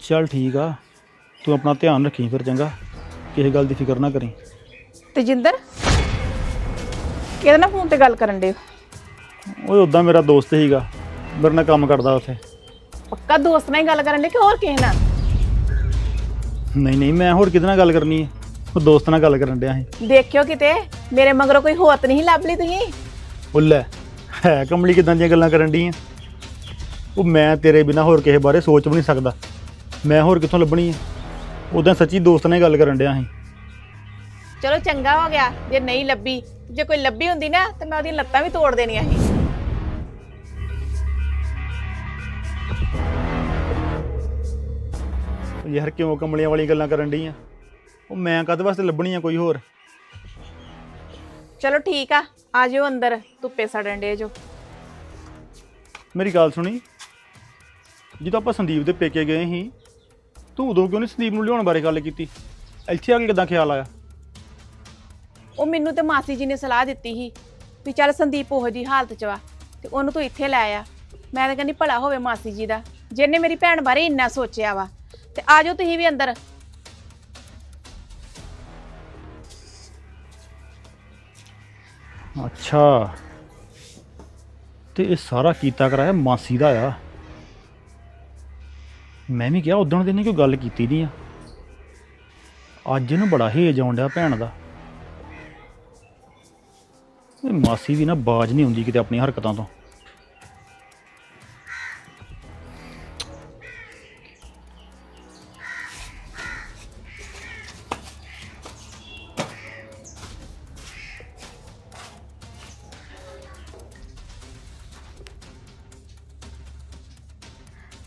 ਚੱਲ ਠੀਕ ਆ। ਤੂੰ ਆਪਣਾ ਧਿਆਨ ਰੱਖੀ ਫਿਰ ਚੰਗਾ। ਕਿਸੇ ਗੱਲ ਦੀ ਫਿਕਰ ਨਾ ਕਰੀ। ਤੇਜਿੰਦਰ ਕਿਹਦੇ ਨਾਲ ਫੋਨ ਤੇ ਗੱਲ ਕਰਨ ਦੇ ਓਏ ਉਦਾਂ ਮੇਰਾ ਦੋਸਤ ਸੀਗਾ। ਮੇਰੇ ਨਾਲ ਕੰਮ ਕਰਦਾ ਉੱਥੇ। ਪੱਕਾ ਦੋਸਤ ਨਾਲ ਹੀ ਗੱਲ ਕਰਨ ਦੇ ਕਿ ਹੋਰ ਕਿਸੇ ਨਾਲ? ਨਹੀਂ ਨਹੀਂ ਮੈਂ ਹੋਰ ਕਿਹਦੇ ਨਾਲ ਗੱਲ ਕਰਨੀ ਹੈ ਉਹ ਦੋਸਤ ਨਾਲ ਗੱਲ ਕਰਨ ਡਿਆ ਸੀ। ਦੇਖਿਓ ਕਿਤੇ ਮੇਰੇ ਮਗਰੋਂ ਕੋਈ ਹੋਤ ਨਹੀਂ ਲੱਭ ਲਈ ਤੁਸੀਂ? ਉਹ ਲੈ ਹੈ ਕਮਲੀ ਕਿਦਾਂ ਦੀਆਂ ਗੱਲਾਂ ਕਰਨ ਡੀਆਂ ਉਹ ਮੈਂ ਤੇਰੇ ਬਿਨਾ ਹੋਰ ਕਿਸੇ ਬਾਰੇ ਸੋਚ ਵੀ ਨਹੀਂ ਸਕਦਾ। ਮੈਂ ਹੋਰ ਕਿੱਥੋਂ ਲੱਭਣੀ ਹੈ ਉਦਾਂ ਸੱਚੀ ਦੋਸਤ ਨਾਲ ਹੀ ਗੱਲ ਕਰਨ ਡਿਆ ਸੀ। ਚਲੋ ਚੰਗਾ ਹੋ ਗਿਆ ਜੇ ਨਹੀਂ ਲੱਭੀ ਜੇ ਕੋਈ ਲੱਭੀ ਹੁੰਦੀ ਨਾ ਤੇ ਮੈਂ ਉਹਦੀਆਂ ਲੱਤਾਂ ਵੀ ਤੋੜ ਦੇਣੀਆਂ ਸੀ। ਯਾਰ ਕਿਉਂ ਕਮਲੀਆਂ ਵਾਲੀਆਂ ਗੱਲਾਂ ਕਰਨ ਡੀਆਂ ਉਹ ਮੈਂ ਕਦ ਵਾਸਤੇ ਲੱਭਣੀ ਆ ਕੋਈ ਹੋਰ? ਚਲੋ ਠੀਕ ਆ ਆ ਜਿਓ ਅੰਦਰ ਧੁੱਪੇ ਸੜਨ ਦੇ ਜੋ। ਮੇਰੀ ਗੱਲ ਸੁਣੀ। ਜਦੋਂ ਆਪਾਂ ਸੰਦੀਪ ਦੇ ਪੇਕੇ ਗਏ ਸੀ ਤੂੰ ਉਦੋਂ ਕਿਉਂ ਨਹੀਂ ਸੰਦੀਪ ਨੂੰ ਲਿਆਉਣ ਬਾਰੇ ਗੱਲ ਕੀਤੀ? ਇੱਥੇ ਆ ਕੇ ਕਿਦਾਂ ਖਿਆਲ ਆਇਆ? ਉਹ ਮੈਨੂੰ ਤੇ ਮਾਸੀ ਜੀ ਨੇ ਸਲਾਹ ਦਿੱਤੀ ਸੀ ਵੀ ਚੱਲ ਸੰਦੀਪ ਉਹੋ ਜੀ ਹਾਲਤ 'ਚ ਵਾ ਤੇ ਉਹਨੂੰ ਤੂੰ ਇੱਥੇ ਲੈ ਆ। ਮੈਂ ਤਾਂ ਕਹਿੰਦੀ ਭਲਾ ਹੋਵੇ ਮਾਸੀ ਜੀ ਦਾ ਜਿਹਨੇ ਮੇਰੀ ਭੈਣ ਬਾਰੇ ਇੰਨਾ ਸੋਚਿਆ ਵਾ ਤੇ ਆ ਜਾਓ ਤੁਸੀਂ ਵੀ ਅੰਦਰ। ਅੱਛਾ। ਤੇ ਇਹ ਸਾਰਾ ਕੀਤਾ ਕਰਾਇਆ ਮਾਸੀ ਦਾ ਆ? ਮੈਂ ਵੀ ਕਿਹਾ ਉਦੋਂ ਦਿਨ ਕੋਈ ਗੱਲ ਕੀਤੀ ਨਹੀਂ ਆ। ਅੱਜ ਇਹਨੂੰ ਬੜਾ ਹੇਜ ਆਉਣ ਡਿਆ ਭੈਣ ਦਾ। ਇਹ ਮਾਸੀ ਵੀ ਨਾ ਬਾਜ ਨਹੀਂ ਹੁੰਦੀ ਕਿਤੇ ਆਪਣੀ ਹਰਕਤਾਂ ਤੋਂ।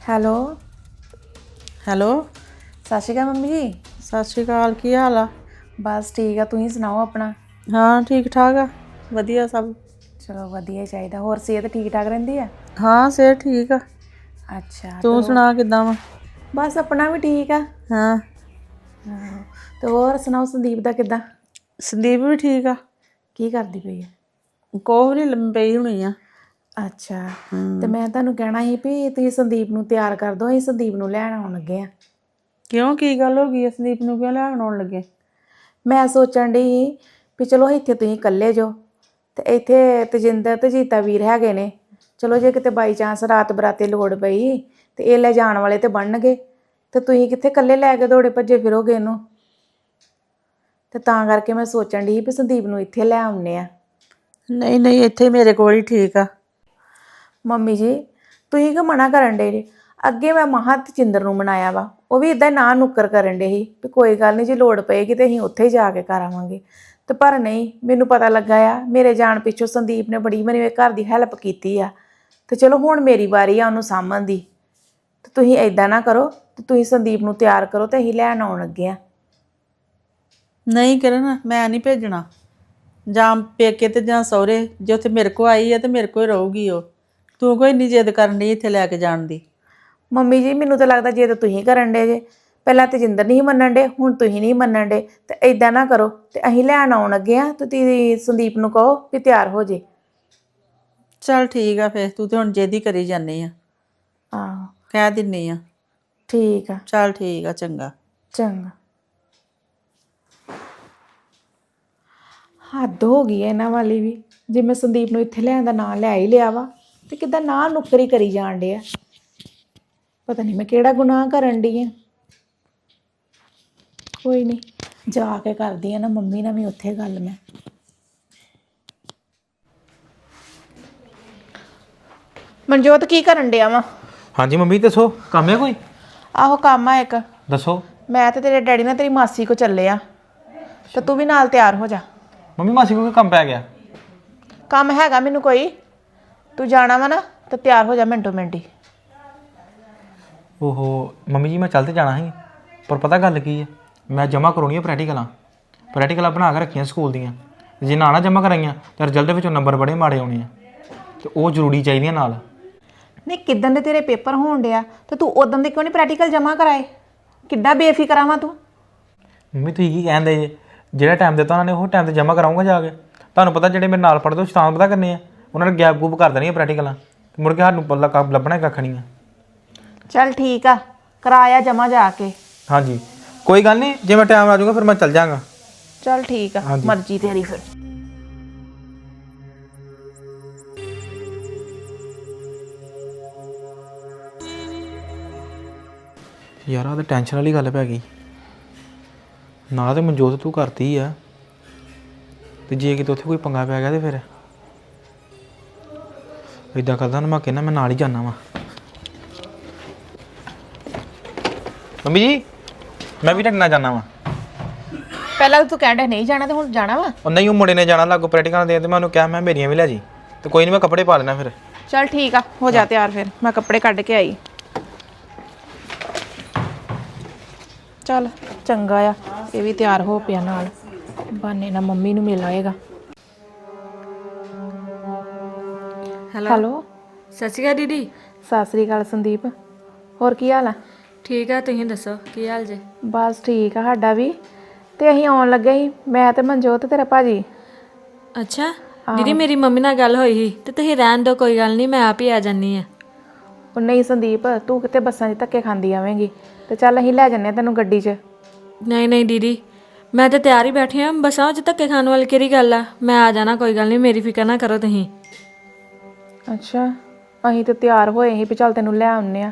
ਹੈਲੋ? ਹੈਲੋ ਸਤਿ ਸ਼੍ਰੀ ਅਕਾਲ ਮੰਮੀ ਜੀ। ਸਤਿ ਸ਼੍ਰੀ ਅਕਾਲ ਕੀ ਹਾਲ ਆ? ਬਸ ਠੀਕ ਆ ਤੁਸੀਂ ਸੁਣਾਓ ਆਪਣਾ? ਹਾਂ ਠੀਕ ਠਾਕ ਆ। ਵਧੀਆ ਸਭ। ਚਲੋ ਵਧੀਆ ਹੀ ਚਾਹੀਦਾ ਹੋਰ ਸਿਹਤ ਠੀਕ ਠਾਕ ਰਹਿੰਦੀ ਆ? ਹਾਂ ਸਿਹਤ ਠੀਕ ਆ। ਅੱਛਾ ਤੂੰ ਸੁਣਾ ਕਿਦਾਂ ਵਾ? ਬਸ ਆਪਣਾ ਵੀ ਠੀਕ ਆ। ਹਾਂ। ਤੇ ਹੋਰ ਸੁਣਾਓ ਸੰਦੀਪ ਦਾ ਕਿੱਦਾਂ? ਸੰਦੀਪ ਵੀ ਠੀਕ ਆ। ਕੀ ਕਰਦੀ ਪਈ ਆ? ਕੋਹ ਨਹੀਂ ਲੰਮੀ ਪਈ ਹੋਣੀ ਆ। ਅੱਛਾ ਤੇ ਮੈਂ ਤੁਹਾਨੂੰ ਕਹਿਣਾ ਸੀ ਵੀ ਤੁਸੀਂ ਸੰਦੀਪ ਨੂੰ ਤਿਆਰ ਕਰ ਦਿਓ ਅਸੀਂ ਸੰਦੀਪ ਨੂੰ ਲੈਣ ਆਉਣ ਲੱਗੇ ਆ ਕਿਉਂ? ਕੀ ਗੱਲ ਹੋ ਗਈ? ਆ? ਸੰਦੀਪ ਨੂੰ ਕਿਉਂ ਲੈਣ ਆਉਣ ਲੱਗੇ? ਮੈਂ ਸੋਚਣ ਡਈ ਵੀ ਚਲੋ ਇੱਥੇ ਤੁਸੀਂ ਇਕੱਲੇ ਜੋ ਤੇ ਇੱਥੇ ਤਜਿੰਦਰ ਤੇ ਜੀਤਾ ਵੀਰ ਹੈਗੇ ਨੇ। ਚਲੋ ਜੇ ਕਿਤੇ ਬਾਈ ਚਾਂਸ ਰਾਤ ਬਰਾਤੇ ਲੋੜ ਪਈ ਤੇ ਇਹ ਲੈ ਜਾਣ ਵਾਲੇ ਤੇ ਬਣਨਗੇ। ਤੇ ਤੁਸੀਂ ਕਿੱਥੇ ਇਕੱਲੇ ਲੈ ਕੇ ਦੌੜੇ ਭੱਜੇ ਫਿਰੋਗੇ ਇਹਨੂੰ? ਤੇ ਤਾਂ ਕਰਕੇ ਮੈਂ ਸੋਚਣ ਡਈ ਵੀ ਸੰਦੀਪ ਨੂੰ ਇੱਥੇ ਲੈ ਆਉਨੇ ਆ ਨਹੀਂ ਨਹੀਂ ਇੱਥੇ ਮੇਰੇ ਕੋਲ ਹੀ ਠੀਕ ਆ। ਮੰਮੀ ਜੀ, ਤੁਸੀਂ ਕਿ ਮਨਾ ਕਰਨ ਡੇ ਜੀ? ਅੱਗੇ ਮੈਂ ਮਹਾਂ ਤਜਿੰਦਰ ਨੂੰ ਮਨਾਇਆ ਵਾ, ਉਹ ਵੀ ਇਦਾਂ ਨਾ ਨੁੱਕਰ ਕਰਨ ਡੇ ਸੀ ਵੀ ਕੋਈ ਗੱਲ ਨਹੀਂ, ਜੇ ਲੋੜ ਪਏਗੀ ਤੇ ਅਸੀਂ ਉੱਥੇ ਹੀ ਜਾ ਕੇ ਕਰ ਆਵਾਂਗੇ। ਤੇ ਪਰ ਨਹੀਂ, ਮੈਨੂੰ ਪਤਾ ਲੱਗਾ ਆ, ਮੇਰੇ ਜਾਣ ਪਿੱਛੋਂ ਸੰਦੀਪ ਨੇ ਬੜੀ ਮੇਰੀ ਘਰ ਦੀ ਹੈਲਪ ਕੀਤੀ ਆ। ਤੇ ਚਲੋ ਹੁਣ ਮੇਰੀ ਵਾਰੀ ਆ ਉਹਨੂੰ ਸਾਂਭਣ ਦੀ। ਤੇ ਤੁਸੀਂ ਐਦਾਂ ਨਾ ਕਰੋ, ਤੇ ਤੁਸੀਂ ਸੰਦੀਪ ਨੂੰ ਤਿਆਰ ਕਰੋ ਤੇ ਅਸੀਂ ਲੈਣ ਆਉਣ ਲੱਗੇ ਆ। ਨਹੀਂ ਕਰਨ, ਮੈਂ ਨਹੀਂ ਭੇਜਣਾ। ਜਾਂ ਪੇਕੇ ਤੇ ਜਾਂ ਸਹੁਰੇ, ਜੇ ਉੱਥੇ ਮੇਰੇ ਕੋ ਆਈ ਆ ਤੇ ਮੇਰੇ ਕੋਲ ਹੀ ਰਹੂਗੀ ਉਹ। ਤੂੰ ਕੋਈ ਇੰਨੀ ਜਿੱਦ ਕਰਨ ਦੀ ਇੱਥੇ ਲੈ ਕੇ ਜਾਣ ਦੀ? ਮੰਮੀ ਜੀ ਮੈਨੂੰ ਤਾਂ ਲੱਗਦਾ ਜੇ ਤਾਂ ਤੁਸੀਂ ਕਰਨ ਡੇ ਜੇ। ਪਹਿਲਾਂ ਤਜਿੰਦਰ ਨਹੀਂ ਮੰਨਣ ਡੇ ਹੁਣ ਤੁਸੀਂ ਨਹੀਂ ਮੰਨਣ ਡੇ ਤੇ ਐਦਾਂ ਨਾ ਕਰੋ ਤੇ ਅਸੀਂ ਲੈਣ ਆਉਣ ਲੱਗੇ ਆ ਤੇ ਤੁਸੀਂ ਸੰਦੀਪ ਨੂੰ ਕਹੋ ਵੀ ਤਿਆਰ ਹੋ ਜੇ। ਚੱਲ ਠੀਕ ਆ ਫੇਰ ਤੂੰ ਤੇ ਹੁਣ ਜਿੱਦ ਹੀ ਕਰੀ ਜਾਂਦੀ ਆ। ਆਹੋ। ਕਹਿ ਦਿੰਨੀ ਆ। ਠੀਕ ਆ। ਚੱਲ ਠੀਕ ਆ ਚੰਗਾ। ਚੰਗਾ। ਹੱਦ ਹੋ ਗਈ ਐ ਇਹਨਾਂ ਵਾਲੀ ਵੀ। ਜੇ ਮੈਂ ਸੰਦੀਪ ਨੂੰ ਇੱਥੇ ਲੈਣ ਦਾ ਨਾਂ ਲੈ ਹੀ ਲਿਆ ਵਾ। ਤੇ ਕਿਦਾਂ ਨਾ ਨੁੱਕਰੀ ਕਰੀ ਜਾਣ ਡੇ ਆ ਪਤਾ ਨਹੀਂ ਮੈਂ ਕਿਹੜਾ ਗੁਨਾਹ ਕਰਨ ਡਈ ਆ। ਕੋਈ ਨਹੀਂ ਜਾ ਕੇ ਕਰਦੀ ਆ ਨਾ ਮੰਮੀ ਨਾਲ ਵੀ ਉੱਥੇ ਗੱਲ ਮੈਂ। ਮਨਜੋਤ ਕੀ ਕਰਨ ਡਿਆ ਵਾ? ਹਾਂਜੀ ਮੰਮੀ ਦੱਸੋ ਕੰਮ ਹੈ ਕੋਈ? ਆਹੋ ਕੰਮ ਆ ਇੱਕ। ਦੱਸੋ। ਮੈਂ ਤੇ ਤੇਰੇ ਡੈਡੀ ਨਾਲ ਤੇਰੀ ਮਾਸੀ ਕੋ ਚੱਲੇ ਆ। ਤੇ ਤੂੰ ਵੀ ਨਾਲ ਤਿਆਰ ਹੋ ਜਾ। ਮੰਮੀ ਮਾਸੀ ਕੋਲ ਕੋਈ ਕੰਮ ਪੈ ਗਿਆ? ਕੰਮ ਹੈਗਾ ਮੈਨੂੰ ਕੋਈ। ਤੂੰ ਜਾਣਾ ਵਾ ਨਾ ਤੇ ਤਿਆਰ ਹੋ ਜਾ ਮਿੰਟੋ ਮਿੰਟੀ ਓਹੋ ਮੰਮੀ ਜੀ ਮੈਂ ਚੱਲ ਤੇ ਜਾਣਾ ਸੀ ਪਰ ਪਤਾ ਗੱਲ ਕੀ ਹੈ ਮੈਂ ਜਮ੍ਹਾਂ ਕਰਾਉਣੀ ਹੈ ਪ੍ਰੈਕਟੀਕਲਾਂ ਪ੍ਰੈਕਟੀਕਲਾਂ ਬਣਾ ਕੇ ਰੱਖੀਆਂ ਸਕੂਲ ਦੀਆਂ। ਜੇ ਨਾ ਨਾ ਜਮ੍ਹਾਂ ਕਰਾਈਆਂ ਤਾਂ ਰਿਜ਼ਲਟ ਵਿੱਚੋਂ ਨੰਬਰ ਬੜੇ ਮਾੜੇ ਆਉਣੇ ਆ। ਤੇ ਉਹ ਜ਼ਰੂਰੀ ਚਾਹੀਦੀਆਂ ਨਾਲ। ਨਹੀਂ ਕਿਦਾਂ ਦੇ ਤੇਰੇ ਪੇਪਰ ਹੋਣ ਡਿਆ ਤੇ ਤੂੰ ਉਦੋਂ ਦੇ ਕਿਉਂ ਨਹੀਂ ਪ੍ਰੈਕਟੀਕਲ ਜਮਾ ਕਰਾਏ? ਕਿੱਡਾ ਬੇਫਿਕਰਾ ਵਾਂ ਤੂੰ? ਮੰਮੀ ਤੁਸੀਂ ਕੀ ਕਹਿੰਦੇ ਜੇ? ਜਿਹੜਾ ਟਾਈਮ ਦਿੱਤਾ ਉਹਨਾਂ ਨੇ ਉਹ ਟਾਈਮ ਤੇ ਜਮ੍ਹਾਂ ਕਰਾਉਂਗਾ ਜਾ ਕੇ। ਤੁਹਾਨੂੰ ਪਤਾ ਜਿਹੜੇ ਮੇਰੇ ਨਾਲ ਪੜ੍ਹਦੇ ਉਹ ਸ਼ਤਾਨ ਪਤਾ ਕਰਨੇ ਆ। ਉਹਨਾਂ ਨੇ ਗੈਪ ਗੂਪ ਕਰ ਦੇਣੀ ਆ। ਪ੍ਰੈਕਟੀਕਲਾਂ ਮੁੜ ਕੇ ਸਾਨੂੰ ਪੱਲਾ ਕੰਮ ਲੱਭਣਾ ਹੀ ਕੱਖ ਨਹੀਂ ਆ। ਚੱਲ ਠੀਕ ਆ ਕਰਾਇਆ ਜਮਾ ਜਾ ਕੇ। ਹਾਂਜੀ। ਕੋਈ ਗੱਲ ਨਹੀਂ ਜੇ ਮੈਂ ਟਾਈਮ ਆ ਜਾਊਗਾ ਫਿਰ ਮੈਂ ਚੱਲ ਜਾਵਾਂਗਾ ਚਲ ਠੀਕ ਆ ਮਰਜ਼ੀ ਤੇਰੀ ਫਿਰ। ਯਾਰ ਆ ਤਾਂ ਟੈਨਸ਼ਨ ਵਾਲੀ ਗੱਲ ਪੈ ਗਈ। ਨਾ ਤੇ ਮਨਜੋਤ ਤੂੰ ਕਰਤੀ ਆ। ਤੇ ਜੇ ਕਿਤੇ ਉੱਥੇ ਕੋਈ ਪੰਗਾ ਪੈ ਗਿਆ ਤੇ ਫਿਰ? ਇਦਾਂ ਕਰਦਾ ਨਾ ਮੈਂ ਕਹਿੰਦਾ ਮੈਂ ਨਾਲ ਹੀ ਜਾਣਾ ਵਾ। ਮੰਮੀ ਜੀ ਮੈਂ ਵੀ ਨਾਲ ਜਾਣਾ ਵਾ। ਪਹਿਲਾਂ ਤੂੰ ਕਹਿੰਦਾ ਨਹੀਂ ਜਾਣਾ ਤੇ ਹੁਣ ਜਾਣਾ ਵਾ? ਉਹ ਨਹੀਂ ਉਹ ਮੁੰਡੇ ਨੇ ਜਾਣਾ ਲਾਗੋ ਪ੍ਰੈਕਟੀਕਲ ਦੇ ਤੇ ਮੈਂ ਉਹਨੂੰ ਕਿਹਾ ਮੈਂ ਮੇਰੀਆਂ ਵੀ ਲੈ ਜੀ। ਤੇ ਕੋਈ ਨਹੀਂ ਮੈਂ ਕੱਪੜੇ ਪਾ ਲੈਣਾ ਫਿਰ। ਚਲ ਠੀਕ ਆ ਹੋ ਜਾ ਤਿਆਰ ਫਿਰ। ਮੈਂ ਕੱਪੜੇ ਕੱਢ ਕੇ ਆਈ। ਚਲ ਚੰਗਾ ਆ ਇਹ ਵੀ ਤਿਆਰ ਹੋ ਪਿਆ ਨਾਲ। ਬਾਨੇ ਨਾਲ ਮੰਮੀ ਨੂੰ ਮਿਲ ਆਏਗਾ। ਹੈਲੋ। ਸਤਿ ਸ਼੍ਰੀ ਅਕਾਲ ਦੀਦੀ। ਸਤਿ ਸ੍ਰੀ ਅਕਾਲ ਸੰਦੀਪ। ਹੋਰ ਕੀ ਹਾਲ ਆ? ਠੀਕ ਆ ਤੁਸੀਂ ਦੱਸੋ ਕੀ ਹਾਲ ਜੇ? ਬਸ ਠੀਕ ਆ ਸਾਡਾ ਵੀ। ਤੇ ਅਸੀਂ ਆਉਣ ਲੱਗੇ ਸੀ ਮੈਂ ਤੇ ਮਨਜੋਤ ਤੇਰਾ ਭਾਜੀ। ਅੱਛਾ ਦੀਦੀ ਮੇਰੀ ਮੰਮੀ ਨਾਲ ਗੱਲ ਹੋਈ ਸੀ ਤੇ ਤੁਸੀਂ ਰਹਿਣ ਦਿਓ ਕੋਈ ਗੱਲ ਨਹੀਂ ਮੈਂ ਆਪ ਹੀ ਆ ਜਾਨੀ ਆ। ਉਹ ਨਹੀਂ ਸੰਦੀਪ ਤੂੰ ਕਿਤੇ ਬੱਸਾਂ 'ਚ ਧੱਕੇ ਖਾਂਦੀ ਆਵੇਂਗੀ? ਤੇ ਚੱਲ ਅਸੀਂ ਲੈ ਜੰਨੇ ਤੈਨੂੰ ਗੱਡੀ 'ਚ। ਨਹੀਂ ਨਹੀਂ ਦੀਦੀ ਮੈਂ ਤਾਂ ਤਿਆਰ ਹੀ ਬੈਠੀ ਆ ਬਸਾਂ ਵਿੱਚ ਧੱਕੇ ਖਾਣ ਵਾਲੀ ਕਿਹੜੀ ਗੱਲ ਆ? ਮੈਂ ਆ ਜਾਣਾ ਕੋਈ ਗੱਲ ਨਹੀਂ ਮੇਰੀ ਫਿਕਰ ਨਾ ਕਰੋ ਤੁਸੀਂ। ਅੱਛਾ ਅਸੀਂ ਤੇ ਤਿਆਰ ਹੋਏ ਸੀ ਵੀ ਚੱਲ ਤੈਨੂੰ ਲੈ ਆਉਨੇ ਆ।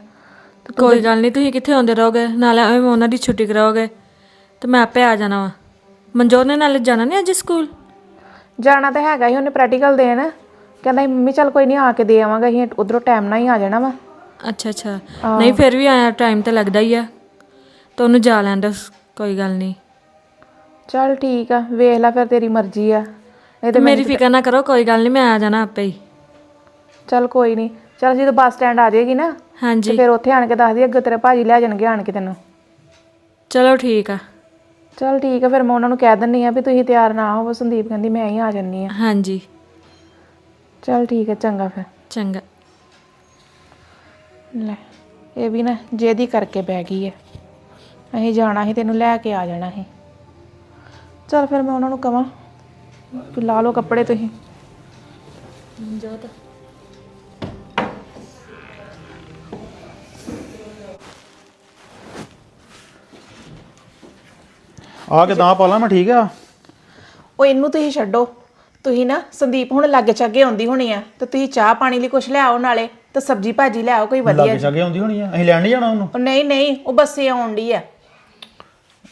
ਕੋਈ ਗੱਲ ਨਹੀਂ ਤੁਸੀਂ ਕਿੱਥੇ ਆਉਂਦੇ ਰਹੋਗੇ? ਨਾਲੇ ਐਵੇਂ ਉਹਨਾਂ ਦੀ ਛੁੱਟੀ ਕਰਾਓਗੇ। ਤੇ ਮੈਂ ਆਪੇ ਆ ਜਾਣਾ ਵਾ। ਮਨਜੋਤ ਨੇ ਨਾਲੇ ਜਾਣਾ ਨਹੀਂ ਅੱਜ ਸਕੂਲ? ਜਾਣਾ ਤਾਂ ਹੈਗਾ ਹੀ ਉਹਨੇ ਪ੍ਰੈਕਟੀਕਲ ਦੇਣ। ਕਹਿੰਦਾ ਸੀ, ਮੰਮੀ ਚੱਲ ਕੋਈ ਨਹੀਂ ਆ ਕੇ ਦੇ ਆਵਾਂਗਾ ਅਸੀਂ ਉਧਰੋਂ ਟਾਈਮ ਨਾਲ ਹੀ ਆ ਜਾਣਾ ਵਾ। ਅੱਛਾ ਅੱਛਾ। ਨਹੀਂ ਫਿਰ ਵੀ ਆਇਆ ਟਾਈਮ ਤਾਂ ਲੱਗਦਾ ਹੀ ਆ। ਤਾਂ ਉਹਨੂੰ ਜਾ ਲੈਣ ਦਿਓ ਕੋਈ ਗੱਲ ਨਹੀਂ ਚੱਲ ਠੀਕ ਆ ਵੇਖ ਲੈ ਫਿਰ ਤੇਰੀ ਮਰਜ਼ੀ ਆ। ਨਹੀਂ ਤੇ ਮੇਰੀ ਫਿਕਰ ਨਾ ਕਰੋ ਕੋਈ ਗੱਲ ਨਹੀਂ ਮੈਂ ਆ ਜਾਣਾ ਆਪੇ ਹੀ। ਚੱਲ ਕੋਈ ਨਹੀਂ ਚੱਲ ਜਦੋਂ ਬੱਸ ਸਟੈਂਡ ਆ ਜਾਏਗੀ ਨਾ ਤੇ ਹਾਂਜੀ ਫਿਰ ਉੱਥੇ ਆਣ ਕੇ ਦੱਸ ਦੀ ਅੱਗੇ ਤੇਰੇ ਭਾਜੀ ਲੈ ਜਾਣਗੇ ਆਣ ਕੇ ਤੈਨੂੰ। ਚਲੋ ਠੀਕ ਆ। ਚੱਲ ਠੀਕ ਆ ਫਿਰ ਮੈਂ ਉਹਨਾਂ ਨੂੰ ਕਹਿ ਦਿੰਨੀ ਆ ਵੀ ਤੁਸੀਂ ਤਿਆਰ ਨਾ ਹੋਵੋ। ਸੰਦੀਪ ਕਹਿੰਦੀ ਮੈਂ ਹੀ ਆ ਜੰਨੀ ਆ। ਹਾਂਜੀ। ਚੱਲ ਠੀਕ ਆ ਚੰਗਾ ਫਿਰ। ਚੰਗਾ। ਲੈ ਇਹ ਵੀ ਨਾ ਜੇਦੀ ਕਰਕੇ ਬਹਿ ਗਈ ਹੈ ਅਸੀਂ ਜਾਣਾ ਸੀ ਤੈਨੂੰ ਲੈ ਕੇ ਆ ਜਾਣਾ ਸੀ। ਚੱਲ ਫਿਰ ਮੈਂ ਉਹਨਾਂ ਨੂੰ ਕਵਾਂ ਵੀ ਲਾ ਲਓ ਕੱਪੜੇ ਤੁਸੀਂ। ਆ ਕੇ ਤਾਂ ਪਾ ਲਾਂ ਮੈਂ ਠੀਕ ਆ? ਉਹ ਇਹਨੂੰ ਤੁਸੀਂ ਛੱਡੋ। ਤੁਸੀਂ ਨਾ ਸੰਦੀਪ ਹੁਣ ਲੱਗੇ ਚੱਗੇ ਆਉਂਦੀ ਹੋਣੀ ਆ ਤੇ ਤੁਸੀਂ ਚਾਹ ਪਾਣੀ ਲਈ ਕੁਝ ਲਿਆਓ ਨਾਲੇ ਤੇ ਸਬਜੀ ਭਾਜੀ ਲਿਆਓ ਕੋਈ ਵਧੀਆ ਲਾਗੇ ਛਾਗੇ ਆਉਂਦੀ ਹੋਣੀ ਆ? ਅਸੀਂ ਲੈਣ ਨਹੀਂ ਜਾਣਾ ਉਹਨੂੰ? ਉਹ ਨਹੀਂ ਨਹੀਂ ਉਹ ਬੱਸੇ ਆਉਣ ਡਈ ਆ।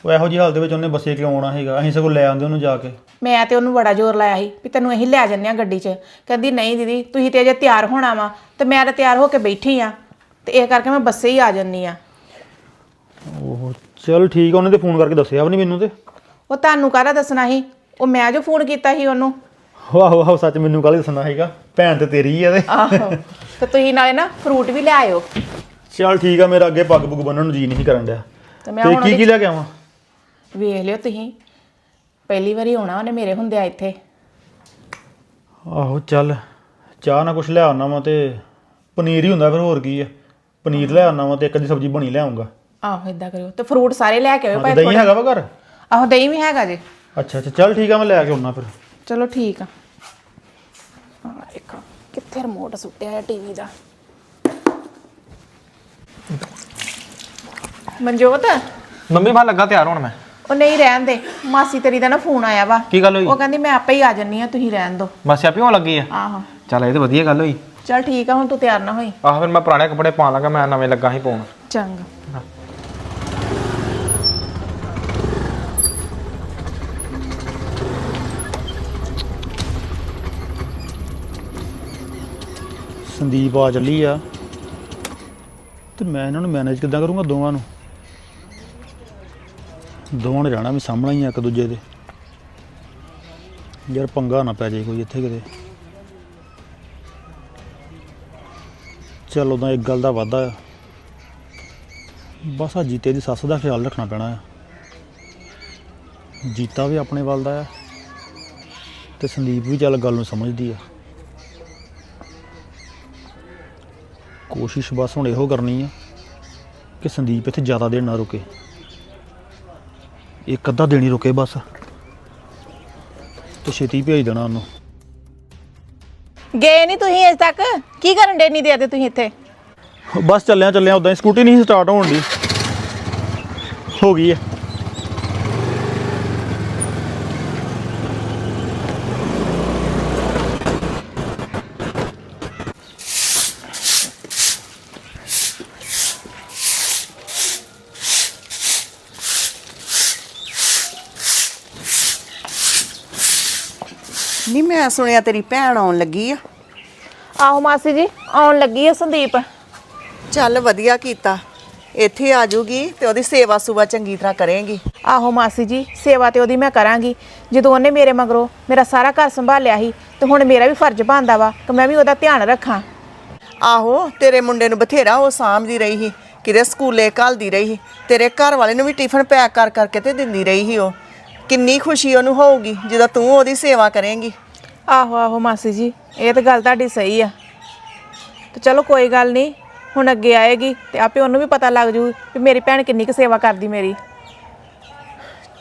ਉਹ ਇਹੋ ਜਿਹੀ ਹਾਲਤ ਦੇ ਵਿੱਚ ਉਹਨੇ ਬੱਸੇ ਕਿਉਂ ਆਉਣਾ ਹੈਗਾ ਅਸੀਂ ਸਗੋਂ ਲੈ ਆਉਂਦੇ ਉਹਨੂੰ ਜਾ ਕੇ। ਮੈਂ ਤੇ ਉਹਨੂੰ ਬੜਾ ਜ਼ੋਰ ਲਾਇਆ ਸੀ ਵੀ ਤੈਨੂੰ ਅਸੀਂ ਲੈ ਜੰਨੇ ਆ ਗੱਡੀ 'ਚ। ਕਹਿੰਦੀ ਨਹੀਂ ਦੀਦੀ ਤੁਸੀਂ ਤੇ ਅਜੇ ਤਿਆਰ ਹੋਣਾ ਵਾ ਤੇ ਮੈਂ ਤਾਂ ਤਿਆਰ ਹੋ ਕੇ ਬੈਠੀ ਆ ਤੇ ਇਹ ਕਰਕੇ ਮੈਂ ਬੱਸੇ ਹੀ ਆ ਜੰਨੀ ਆ। ਉਹ ਚਲ ਠੀਕ ਆ ਉਹਨੇ ਤੇ ਫੋਨ ਕਰਕੇ ਦੱਸਿਆ ਵੀ ਨਹੀਂ ਮੈਨੂੰ ਤੇ। ਉਹ ਤੁਹਾਨੂੰ ਕਾਹਦਾ ਦੱਸਣਾ ਸੀ? ਉਹ ਮੈਂ ਜੋ ਫੋਨ ਕੀਤਾ ਸੀ ਉਹਨੂੰ। ਵਾਹ ਵਾਹ ਸੱਚ ਮੈਨੂੰ ਕੱਲ ਦੱਸਣਾ ਹੈਗਾ ਭੈਣ ਤੇ ਤੇਰੀ ਆ ਤੇ। ਆਹੋ ਤੇ ਤੁਸੀਂ ਨਾਲੇ ਨਾ ਫਰੂਟ ਵੀ ਲੈ ਆਇਓ। ਚਲ ਠੀਕ ਆ ਮੇਰਾ ਅੱਗੇ ਪੱਗ ਪੁੱਗ ਬੰਨਣ ਨੂੰ ਜੀ ਨਹੀਂ ਕਰਨ ਡਿਆ। ਤੇ ਮੈਂ ਤੇ ਹੁਣ ਕੀ ਕੀ ਲੈ ਕੇ ਆਵਾਂ? ਵੇਖ ਲਿਓ ਤੁਸੀਂ। ਪਹਿਲੀ ਵਾਰੀ ਆਉਣਾ ਉਹਨੇ ਮੇਰੇ ਹੁੰਦਿਆਂ ਇੱਥੇ। ਆਹੋ ਚੱਲ। ਚਾਹ ਨਾ ਕੁਛ ਲੈ ਆਉਣਾ ਵਾ ਤੇ ਪਨੀਰ ਹੀ ਹੁੰਦਾ ਫਿਰ ਹੋਰ ਕੀ ਆ। ਪਨੀਰ ਲੈ ਆਉਣਾ ਵਾ ਤੇ ਇੱਕ ਅੱਧੀ ਸਬਜ਼ੀ ਬਣੀ ਲੈ ਆਉਂਗਾ ਆਹੋ ਇਦਾਂ ਕਰਿਓ। ਤੇ ਫਰੂਟ ਸਾਰੇ ਲੈ ਕੇ ਆਇਓ ਭਾਈ ਦਹੀਂ ਹੈਗਾ ਵਾ ਘਰ? ਆਹੋ ਦਹੀਂ ਵੀ ਹੈਗਾ ਜੀ। ਅੱਛਾ ਅੱਛਾ ਚੱਲ ਠੀਕ ਆ ਮੈਂ ਲੈ ਕੇ ਆਉਣਾ ਫਿਰ। ਚਲੋ ਠੀਕ ਆ। ਆ ਇੱਕ ਕਿੱਥੇ ਰਿਮੋਟ ਸੁੱਟਿਆ ਹੈ ਟੀਵੀ ਦਾ। ਮਨਜੋਤ? ਮੰਮੀ ਮੈਂ ਲੱਗਾ ਤਿਆਰ ਹੋਣ ਮੈਂ। ਉਹ ਨਹੀਂ ਰਹਿਣ ਦੇ। ਮਾਸੀ ਤੇਰੀ ਦਾ ਨਾ ਫੋਨ ਆਇਆ ਵਾ। ਕੀ ਗੱਲ ਹੋਈ? ਉਹ ਕਹਿੰਦੀ ਮੈਂ ਆਪੇ ਹੀ ਆ ਜੰਨੀ ਆ ਤੁਸੀਂ ਰਹਿਣ ਦਿਓ ਬਸ ਆਪੀ ਹੋਣ ਲੱਗੀ ਆ? ਆਹੋ। ਚੱਲ ਇਹ ਤਾਂ ਵਧੀਆ ਗੱਲ ਹੋਈ। ਚਲ ਠੀਕ ਆ ਹੁਣ ਤੂੰ ਤਿਆਰ ਨਾ ਹੋਈ। ਆਹ ਫਿਰ ਮੈਂ ਪੁਰਾਣੇ ਕੱਪੜੇ ਪਾਉਣ ਲੱਗਾ ਮੈਂ ਨਵੇਂ ਲੱਗਾ ਸੀ ਪਾਉਣ। ਚੰਗਾ। ਸੰਦੀਪ ਆ ਚੱਲੀ ਆ। ਤੇ ਮੈਂ ਇਹਨਾਂ ਨੂੰ ਮੈਨੇਜ ਕਿੱਦਾਂ ਕਰੂੰਗਾ ਦੋਵਾਂ ਨੂੰ? ਦੋਵਾਂ ਨੇ ਰਹਿਣਾ ਵੀ ਸਾਹਮਣਾ ਹੀ ਆ ਇੱਕ ਦੂਜੇ ਦੇ। ਯਾਰ ਪੰਗਾ ਨਾ ਪੈ ਜਾਏ ਕੋਈ ਇੱਥੇ ਕਿਤੇ। ਚਲ ਉਹਦਾ ਇੱਕ ਗੱਲ ਦਾ ਵਾਧਾ ਆ। ਬਸ ਆ ਜੀਤੇ ਦੀ ਸੱਸ ਦਾ ਖਿਆਲ ਰੱਖਣਾ ਪੈਣਾ ਆ। ਜੀਤਾ ਵੀ ਆਪਣੇ ਵੱਲ ਦਾ ਆ। ਤੇ ਸੰਦੀਪ ਵੀ ਚੱਲ ਗੱਲ ਨੂੰ ਸਮਝਦੀ ਆ। ਕੋਸ਼ਿਸ਼ ਬਸ ਹੁਣ ਇਹੋ ਕਰਨੀ ਆ ਕਿ ਸੰਦੀਪ ਇੱਥੇ ਜ਼ਿਆਦਾ ਦੇਰ ਨਾ ਰੁਕੇ। ਇੱਕ ਅੱਧਾ ਹੀ ਰੁਕੇ ਬਸ। ਤੇ ਛੇਤੀ ਭੇਜ ਦੇਣਾ ਉਹਨੂੰ। ਗਏ ਨਹੀਂ ਤੁਸੀਂ ਅਜੇ ਤੱਕ? ਕੀ ਕਰਨ ਦੇ ਨਹੀਂ ਦੇ ਤੁਸੀਂ ਇੱਥੇ? ਬਸ ਚੱਲਿਆ ਚੱਲਿਆ ਉਦਾਂ ਹੀ ਸਕੂਟੀ ਨਹੀਂ ਸਟਾਰਟ ਹੋਣ ਦੀ ਹੋ ਗਈ ਹੈ ਨਹੀਂ ਮੈਂ ਸੁਣਿਆ ਤੇਰੀ ਭੈਣ ਆਉਣ ਲੱਗੀ ਆ। ਆਹੋ ਮਾਸੀ ਜੀ ਆਉਣ ਲੱਗੀ ਆ ਸੰਦੀਪ। ਚੱਲ ਵਧੀਆ ਕੀਤਾ। ਇੱਥੇ ਆ ਜੂਗੀ ਤੇ ਉਹਦੀ ਸੇਵਾ ਸੁਵਾ ਚੰਗੀ ਤਰ੍ਹਾਂ ਕਰੇਂਗੀ। ਆਹੋ ਮਾਸੀ ਜੀ ਸੇਵਾ ਤੇ ਉਹਦੀ ਮੈਂ ਕਰਾਂਗੀ। ਜਦੋਂ ਉਹਨੇ ਮੇਰੇ ਮਗਰੋਂ ਮੇਰਾ ਸਾਰਾ ਘਰ ਸੰਭਾਲਿਆ ਸੀ ਤੇ ਹੁਣ ਮੇਰਾ ਵੀ ਫਰਜ਼ ਬਣਦਾ ਵਾ ਕਿ ਮੈਂ ਵੀ ਉਹਦਾ ਧਿਆਨ ਰੱਖਾਂ। ਆਹੋ ਤੇਰੇ ਮੁੰਡੇ ਨੂੰ ਬਥੇਰਾ ਉਹ ਸਾਂਭਦੀ ਰਹੀ ਸੀ ਕਿਤੇ ਸਕੂਲੇ ਘੱਲਦੀ ਰਹੀ ਸੀ ਤੇਰੇ ਘਰ ਵਾਲੇ ਨੂੰ ਵੀ ਟਿਫਨ ਪੈਕ ਕਰ ਕਰਕੇ ਤੇ ਦਿੰਦੀ ਰਹੀ ਸੀ ਉਹ। ਕਿੰਨੀ ਖੁਸ਼ੀ ਉਹਨੂੰ ਹੋਊਗੀ ਜਦੋਂ ਤੂੰ ਉਹਦੀ ਸੇਵਾ ਕਰੇਂਗੀ। ਆਹੋ ਆਹੋ ਮਾਸੀ ਜੀ ਇਹ ਤਾਂ ਗੱਲ ਤੁਹਾਡੀ ਸਹੀ ਆ। ਤੇ ਚਲੋ ਕੋਈ ਗੱਲ ਨਹੀਂ ਹੁਣ ਅੱਗੇ ਆਏਗੀ ਤੇ ਆਪੇ ਉਹਨੂੰ ਵੀ ਪਤਾ ਲੱਗ ਜੂ ਵੀ ਮੇਰੀ ਭੈਣ ਕਿੰਨੀ ਕੁ ਸੇਵਾ ਕਰਦੀ ਮੇਰੀ।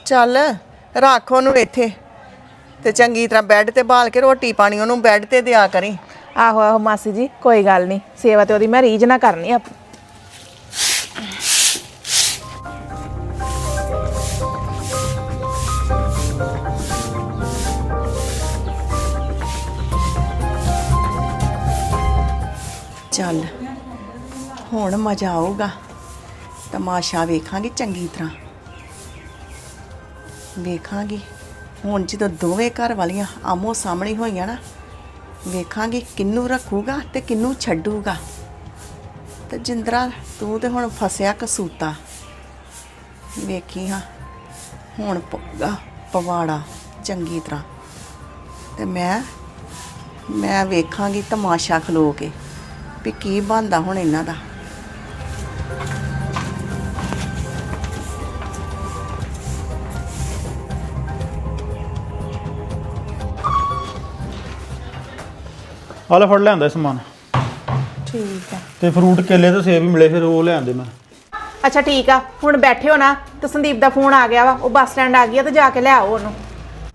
ਚੱਲ ਰੱਖ ਉਹਨੂੰ ਇੱਥੇ ਤੇ ਚੰਗੀ ਤਰ੍ਹਾਂ ਬੈੱਡ ਤੇ ਬਾਲ ਕੇ ਰੋਟੀ ਪਾਣੀ ਉਹਨੂੰ ਬੈੱਡ ਤੇ ਦਿਆ ਕਰੀ। ਆਹੋ ਆਹੋ ਮਾਸੀ ਜੀ ਕੋਈ ਗੱਲ ਨਹੀਂ ਸੇਵਾ ਤੇ ਉਹਦੀ ਮੈਂ ਰੀਝ ਨਾ ਕਰਨੀ ਆ ਚੱਲ। ਹੁਣ ਮਜ਼ਾ ਆਊਗਾ। ਤਮਾਸ਼ਾ ਵੇਖਾਂਗੇ ਚੰਗੀ ਤਰ੍ਹਾਂ। ਵੇਖਾਂਗੇ। ਹੁਣ ਜਦੋਂ ਦੋਵੇਂ ਘਰ ਵਾਲੀਆਂ ਆਮੋ ਸਾਹਮਣੇ ਹੋਈਆਂ ਨਾ, ਵੇਖਾਂਗੇ ਕਿੰਨੂੰ ਰੱਖੂਗਾ ਤੇ ਕਿੰਨੂੰ ਛੱਡੂਗਾ। ਤੇ ਜਿੰਦਰਾ, ਤੂੰ ਤੇ ਹੁਣ ਫਸਿਆ ਕਸੂਤਾ। ਵੇਖੀ ਹਾਂ, ਹੁਣ ਪਊਗਾ ਪਵਾੜਾ ਚੰਗੀ ਤਰ੍ਹਾਂ। ਤੇ ਮੈਂ ਮੈਂ ਵੇਖਾਂਗੀ ਤਮਾਸ਼ਾ ਖਲੋ ਕੇ। ਵੀ ਕੀ ਬਣਦਾ ਹੁਣ ਇਹਨਾਂ ਦਾ? ਆ ਲੈ ਫੜ ਲਿਆਂਦਾ ਸਮਾਨ। ਠੀਕ ਆ ਤੇ ਫਰੂਟ ਕੇਲੇ ਤੇ ਸੇਬ ਵੀ ਮਿਲੇ ਫਿਰ ਉਹ ਲਿਆਂਦੇ ਮੈਂ। ਅੱਛਾ ਠੀਕ ਆ। ਹੁਣ ਬੈਠੇ ਹੋ ਨਾ ਤੇ ਸੰਦੀਪ ਦਾ ਫੋਨ ਆ ਗਿਆ ਵਾ ਉਹ ਬੱਸ ਸਟੈਂਡ ਆ ਗਈ ਆ ਤੇ ਜਾ ਕੇ ਲਿਆਓ ਉਹਨੂੰ।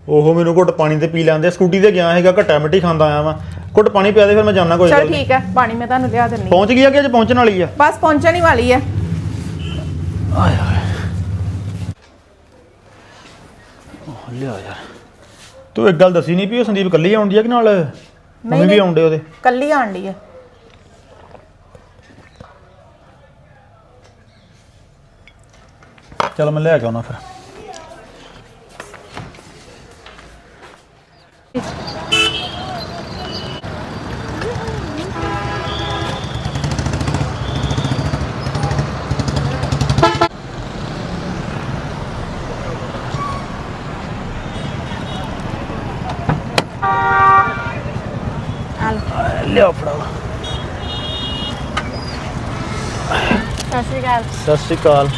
ਉਹ ਮੈਨੂੰ ਘੁੱਟ ਪਾਣੀ ਤੇ ਪੀ ਲੈਂਦੇ ਸਕੂਟੀ ਤੇ ਗਿਆ ਹੈਗਾ ਘੱਟਾ ਮਿੱਟੀ ਖਾਂਦਾ ਆਇਆ ਵਾਂ। ਘੁੱਟ ਪਾਣੀ ਪਿਆ ਦੇ ਫਿਰ ਮੈਂ ਜਾਣਾ ਕੋਈ ਚਲ ਗੱਲ ਨੀ। ਠੀਕ ਆ ਪਾਣੀ ਮੈਂ ਤੁਹਾਨੂੰ ਲਿਆ ਦਿੰਨੀ ਪਹੁੰਚ ਗਈ ਆ ਕਿ ਅਜੇ ਪਹੁੰਚਣ ਵਾਲੀ ਆ? ਬਸ ਪਹੁੰਚਣ ਹੀ ਵਾਲੀ ਆ। ਲਿਆ ਯਾਰ। ਤੂੰ ਇੱਕ ਗੱਲ ਦੱਸੀ ਨਹੀਂ ਵੀ ਉਹ ਸੰਦੀਪ ਕੱਲੀ ਆਉਂਦੀ ਆ ਕਿ ਨਾਲ ਮੰਮੀ ਵੀ ਆਉਂਦੇ ਉਹਦੇ? ਕੱਲੀ ਆਣ ਡਈ ਆ। ਚਲ ਮੈਂ ਲੈ ਕੇ ਆਉਣਾ ਫਿਰ ਲਿਆ ਫੜਾ ਸਤਿ ਸ਼੍ਰੀ ਅਕਾਲ ਸਤਿ ਸ਼੍ਰੀ ਅਕਾਲ।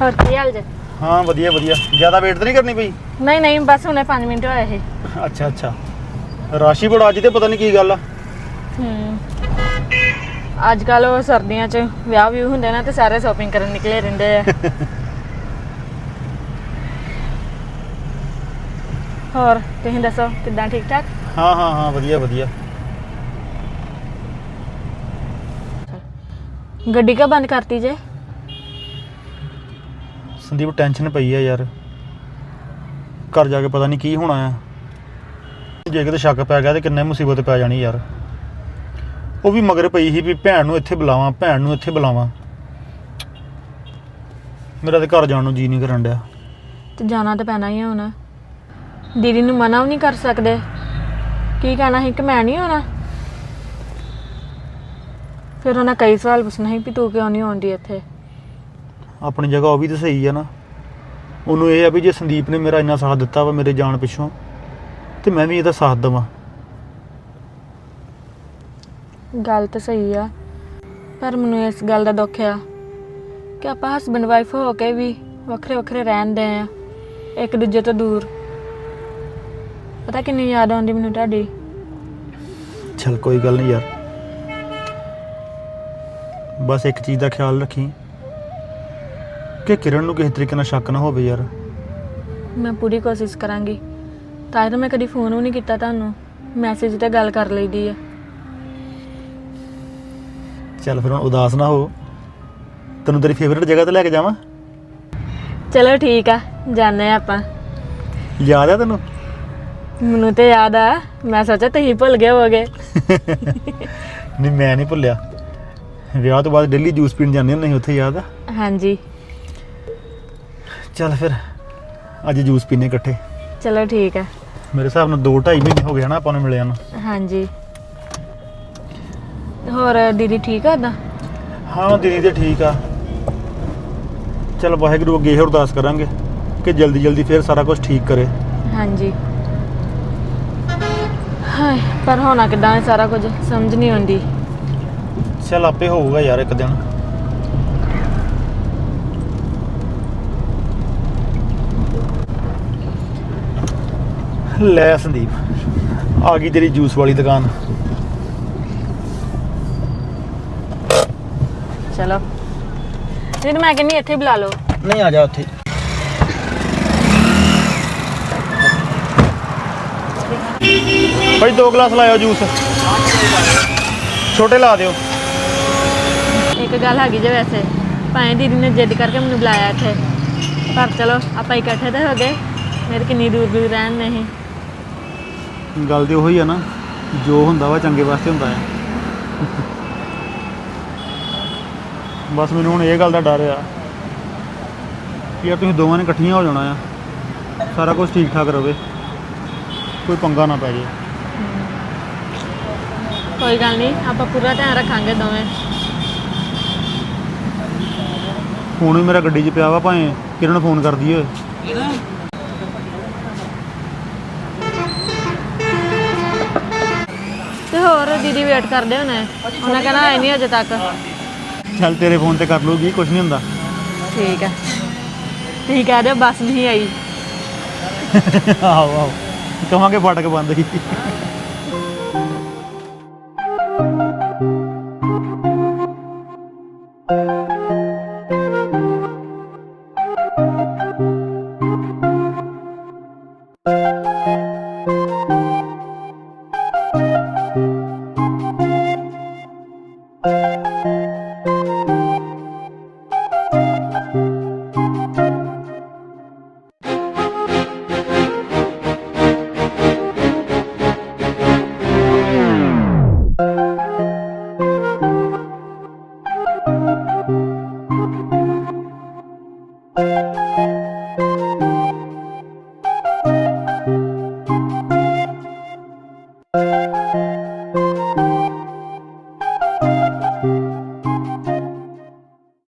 ਹੋਰ ਕੀ ਹਾਲ ਜੇ? ਹਾਂ ਵਧੀਆ ਵਧੀਆ। ਜ਼ਿਆਦਾ ਵੇਟ ਤਾਂ ਨਹੀਂ ਕਰਨੀ ਪਈ? ਨਹੀਂ ਨਹੀਂ ਬਸ ਹੁਣੇ 5 ਮਿੰਟ ਹੋਏ ਇਹ ਅੱਛਾ ਅੱਛਾ। ਰਾਸ਼ੀ ਬੜਾ ਅੱਜ ਤੇ ਪਤਾ ਨਹੀਂ ਕੀ ਗੱਲ ਆ। ਹੂੰ। ਅੱਜ ਕੱਲ ਉਹ ਸਰਦੀਆਂ 'ਚ ਵਿਆਹ ਵੀ ਹੁੰਦੇ ਨਾ ਤੇ ਸਾਰੇ ਸ਼ਾਪਿੰਗ ਕਰਨ ਨਿਕਲੇ ਰਹਿੰਦੇ ਆ। ਹੋਰ ਤੁਸੀਂ ਦੱਸੋ ਕਿੱਦਾਂ ਠੀਕ ਠਾਕ? ਹਾਂ ਹਾਂ ਹਾਂ ਵਧੀਆ ਵਧੀਆ। ਗੱਡੀ ਕਾ ਬੰਦ ਕਰਤੀ ਜੇ? ਸੰਦੀਪ ਟੈਨਸ਼ਨ ਪਈ ਆ ਯਾਰ। ਘਰ ਜਾ ਕੇ ਪਤਾ ਨਹੀਂ ਕੀ ਹੋਣਾ ਆ। ਜੇ ਕਿਤੇ ਸ਼ੱਕ ਪੈ ਗਿਆ ਤੇ ਕਿੰਨੇ ਮੁਸੀਬਤ ਪੈ ਜਾਣੀ ਯਾਰ। ਉਹ ਵੀ ਮਗਰ ਪਈ ਸੀ ਵੀ ਭੈਣ ਨੂੰ ਇੱਥੇ ਬੁਲਾਵਾਂ, ਭੈਣ ਨੂੰ ਇੱਥੇ ਬੁਲਾਵਾਂ। ਮੇਰਾ ਤੇ ਘਰ ਜਾਣ ਨੂੰ ਜੀ ਨਹੀਂ ਕਰਨ ਡਿਆ। ਤੇ ਜਾਣਾ ਤਾਂ ਪੈਣਾ ਹੀ ਆ ਹੁਣ। ਦੀਦੀ ਨੂੰ ਮਨਾ ਵੀ ਨਹੀਂ ਕਰ ਸਕਦੇ। ਕੀ ਕਹਿਣਾ ਸੀ ਕਿ ਮੈਂ ਨਹੀਂ ਆਉਣਾ ਫਿਰ ਉਹਨਾਂ ਕਈ ਸਵਾਲ ਪੁੱਛਣਾ ਸੀ ਵੀ ਤੂੰ ਕਿਉਂ ਨਹੀਂ ਆਉਂਦੀ ਇੱਥੇ? ਆਪਣੀ ਜਗ੍ਹਾ ਉਹ ਵੀ ਤਾਂ ਸਹੀ ਆ ਨਾ। ਉਹਨੂੰ ਇਹ ਆ ਵੀ ਜੇ ਸੰਦੀਪ ਨੇ ਮੇਰਾ ਇੰਨਾ ਸਾਥ ਦਿੱਤਾ ਵਾ ਮੇਰੇ ਜਾਣ ਪਿੱਛੋਂ ਤੇ ਮੈਂ ਵੀ ਇਹਦਾ ਸਾਥ ਦੇਵਾਂ। ਗੱਲ ਤਾਂ ਸਹੀ ਆ ਪਰ ਮੈਨੂੰ ਇਸ ਗੱਲ ਦਾ ਦੁੱਖ ਆ ਕਿ ਆਪਾਂ ਹਸਬੰਡ ਵਾਈਫ ਹੋ ਕੇ ਵੀ ਵੱਖਰੇ ਵੱਖਰੇ ਰਹਿੰਦੇ ਆ ਇੱਕ ਦੂਜੇ ਤੋਂ ਦੂਰ। ਪਤਾ ਕਿੰਨੀ ਯਾਦ ਆਉਂਦੀ ਮੈਨੂੰ ਤੁਹਾਡੀ? ਚਲ ਕੋਈ ਗੱਲ ਨਹੀਂ ਯਾਰ। ਬਸ ਇੱਕ ਚੀਜ਼ ਦਾ ਖਿਆਲ ਰੱਖੀ। ਕਿ ਕਿਰਨ ਨੂੰ ਕਿਸੇ ਤਰੀਕੇ ਨਾਲ ਸ਼ੱਕ ਨਾ ਹੋਵੇ ਯਾਰ। ਮੈਂ ਪੂਰੀ ਕੋਸ਼ਿਸ਼ ਕਰਾਂਗੀ। ਤਾਂ ਹੀ ਤਾਂ ਮੈਂ ਕਦੀ ਫੋਨ ਵੀ ਨਹੀਂ ਕੀਤਾ ਤੁਹਾਨੂੰ। ਮੈਸੇਜ ਤੇ ਗੱਲ ਕਰ ਲਈਦੀ ਆ। ਚੱਲ ਫਿਰ ਹੁਣ ਉਦਾਸ ਨਾ ਹੋ। ਤੈਨੂੰ ਤੇਰੀ ਫੇਵਰਿਟ ਜਗ੍ਹਾ ਤੇ ਲੈ ਕੇ ਜਾਵਾਂ? ਚਲੋ ਠੀਕ ਆ ਜਾਣੇ ਆਪਾਂ। ਯਾਦ ਆ ਤੈਨੂੰ? ਮੈਨੂੰ ਤੇ ਯਾਦ ਆ। ਮੈਂ ਸੋਚਿਆ ਤੁਸੀਂ ਭੁੱਲ ਗਏ ਹੋਵੋਗੇ। ਨਹੀਂ ਮੈਂ ਨਹੀਂ ਭੁੱਲਿਆ। ਵਿਆਹ ਤੋਂ ਬਾਅਦ ਡੇਲੀ ਜੂਸ ਪੀਣ ਜਾਂਦੇ ਹੁੰਦੇ ਸੀ ਉੱਥੇ ਯਾਦ ਆ? ਹਾਂਜੀ। ਚੱਲ ਫਿਰ ਅੱਜ ਜੂਸ ਪੀਨੇ ਇਕੱਠੇ। ਚਲੋ ਠੀਕ ਆ ਮੇਰੇ ਹਿਸਾਬ ਨਾਲ 2 2.5 ਮਹੀਨੇ ਹੋ ਗਏ ਹਨਾ ਆਪਾਂ ਨੂੰ ਮਿਲਿਆ ਨੂੰ। ਹਾਂਜੀ। ਹੋਰ ਦੀਦੀ ਠੀਕ ਆ ਦਾ ਹਾਂ ਦੀਦੀ ਤੇ ਠੀਕ ਆ। ਚਲ ਵਾਹਿਗੁਰੂ ਅੱਗੇ ਇਹ ਅਰਦਾਸ ਕਰਾਂਗੇ ਕਿ ਜਲਦੀ ਜਲਦੀ ਫਿਰ ਸਾਰਾ ਕੁਝ ਠੀਕ ਕਰੇ। ਹਾਂਜੀ। ਹਾਏ ਪਰ ਹੋਣਾ ਕਿਦਾਂ ਹੈ ਸਾਰਾ ਕੁਝ ਸਮਝ ਨਹੀਂ ਆਉਂਦੀ। ਚੱਲ ਆਪੇ ਹੋਊਗਾ ਯਾਰ ਇੱਕ ਦਿਨ। ਲੈ ਸੰਦੀਪ ਆ ਗਈ ਤੇਰੀ ਜੂਸ ਵਾਲੀ ਦੁਕਾਨ। ਚਲੋ। ਦੀਦੀ ਮੈਂ ਕਹਿੰਦੀ ਇੱਥੇ ਹੀ ਬੁਲਾ ਲਓ। ਨਹੀਂ ਆ ਜਾ ਉੱਥੇ। ਭਾਈ ਦੋ ਗਲਾਸ ਲਾਇਓ ਜੂਸ। ਛੋਟੇ ਲਾ ਦਿਓ। ਇੱਕ ਗੱਲ ਹੈਗੀ ਜੇ ਵੈਸੇ ਭਾਵੇਂ ਦੀਦੀ ਨੇ ਜਿੱਦ ਕਰਕੇ ਮੈਨੂੰ ਬੁਲਾਇਆ ਇੱਥੇ। ਪਰ ਚਲੋ ਆਪਾਂ ਇਕੱਠੇ ਤਾਂ ਹੋ ਗਏ। ਮੇਰੇ ਕਿੰਨੀ ਦੂਰ ਦੂਰ ਰਹਿਣ ਨਹੀਂ ਗੱਲ ਤੇ ਉਹੀ ਆ ਨਾ ਜੋ ਹੁੰਦਾ ਵਾ ਚੰਗੇ ਵਾਸਤੇ ਹੁੰਦਾ ਆ। ਬਸ ਮੈਨੂੰ ਹੁਣ ਇਹ ਗੱਲ ਦਾ ਡਰ ਆ ਕਿ ਯਾਰ ਤੁਸੀਂ ਦੋਵਾਂ ਨੇ ਇਕੱਠੀਆਂ ਹੋ ਜਾਣਾ ਆ ਸਾਰਾ ਕੁਝ ਠੀਕ ਠਾਕ ਰਵੇ ਕੋਈ ਪੰਗਾ ਨਾ ਪੈ ਜੇ। ਕੋਈ ਗੱਲ ਨਹੀਂ ਆਪਾਂ ਪੂਰਾ ਧਿਆਨ ਰੱਖਾਂਗੇ ਦੋਵੇਂ। ਫੋਨ ਵੀ ਮੇਰਾ ਗੱਡੀ 'ਚ ਪਿਆ ਵਾ ਭਾਵੇਂ ਕਿਰਨ ਫੋਨ ਕਰਦੀ ਓਏ ਤੇ ਦੀਦੀ ਵੇਟ ਕਰਦੇ ਹੋਣੇ ਉਹਨਾਂ ਕਹਿਣਾ ਆਏ ਨਹੀਂ ਅਜੇ ਤੱਕ। ਚੱਲ ਤੇਰੇ ਫੋਨ ਤੇ ਕਰ ਲੂਗੀ ਕੁਝ ਨਹੀਂ ਹੁੰਦਾ। ਠੀਕ ਹੈ ਤੁਸੀਂ ਕਹਿ ਦਿਓ ਬੱਸ ਨਹੀਂ ਆਈ। ਆਹੋ ਆਹੋ। ਕਹਾਂਗੇ ਫਾਟਕ ਬੰਦ ਸੀ